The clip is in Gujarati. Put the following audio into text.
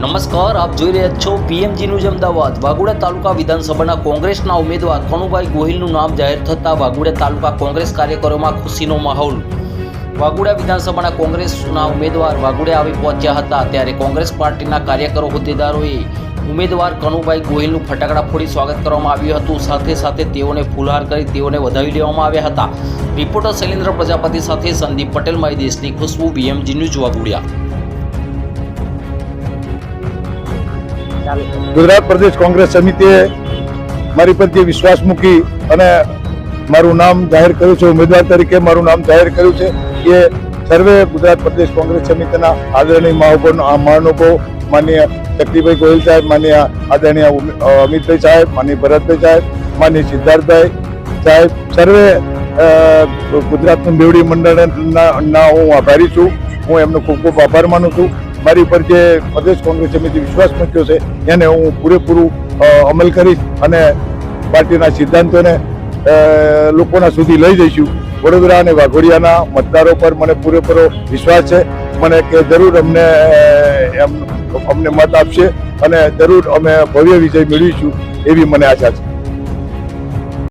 નમસ્કાર, આપ જોઈ રહ્યા છો પીએમજી ન્યૂઝ અમદાવાદ. વાઘોડા તાલુકા વિધાનસભાના કોંગ્રેસના ઉમેદવાર કણુભાઈ ગોહિલનું નામ જાહેર થતાં વાઘોડા તાલુકા કોંગ્રેસ કાર્યકરોમાં ખુશીનો માહોલ. વાઘોડા વિધાનસભાના કોંગ્રેસના ઉમેદવાર વાઘોડે આવી પહોંચ્યા હતા ત્યારે કોંગ્રેસ પાર્ટીના કાર્યકરો, હોદ્દેદારોએ ઉમેદવાર કનુભાઈ ગોહિલનું ફટાકડા ફોડી સ્વાગત કરવામાં આવ્યું હતું. સાથે સાથે તેઓને ફૂલહાર કરી તેઓને વધાવી લેવામાં આવ્યા હતા. રિપોર્ટર શૈલેન્દ્ર પ્રજાપતિ સાથે સંદીપ પટેલ, માય દેશની ખુશ્બુ બીએમજી ન્યૂઝ વાઘોડિયા ગુજરાત પ્રદેશ કોંગ્રેસ સમિતિએ મારી પ્રત્યે વિશ્વાસ મૂકી અને મારું નામ જાહેર કર્યું છે, ઉમેદવાર તરીકે મારું નામ જાહેર કર્યું છે, એ સર્વે ગુજરાત પ્રદેશ કોંગ્રેસ સમિતિના આદરણીય મહાનુભાવ આ માન્ય શક્તિભાઈ ગોહિલ સાહેબ માન્ય આદરણીય અમિતભાઈ સાહેબ માન્ય ભરતભાઈ સાહેબ માન્ય સિદ્ધાર્થભાઈ સાહેબ, સર્વે ગુજરાતનું બેવડી મંડળના હું આભારી છું. હું એમનો ખૂબ ખૂબ આભાર માનું છું. મારી પર જે પ્રદેશ કોંગ્રેસ સમિતિ વિશ્વાસ મૂક્યો છે, એને હું પૂરેપૂરું અમલ કરીશ અને પાર્ટીના સિદ્ધાંતોને લોકોના સુધી લઈ જઈશું. વડોદરા અને વાઘોડિયાના મતદારો પર મને પૂરેપૂરો વિશ્વાસ છે. મને કે જરૂર અમને એમ, અમને મત આપશે અને જરૂર અમે ભવ્ય વિજય મેળવીશું એવી મને આશા છે.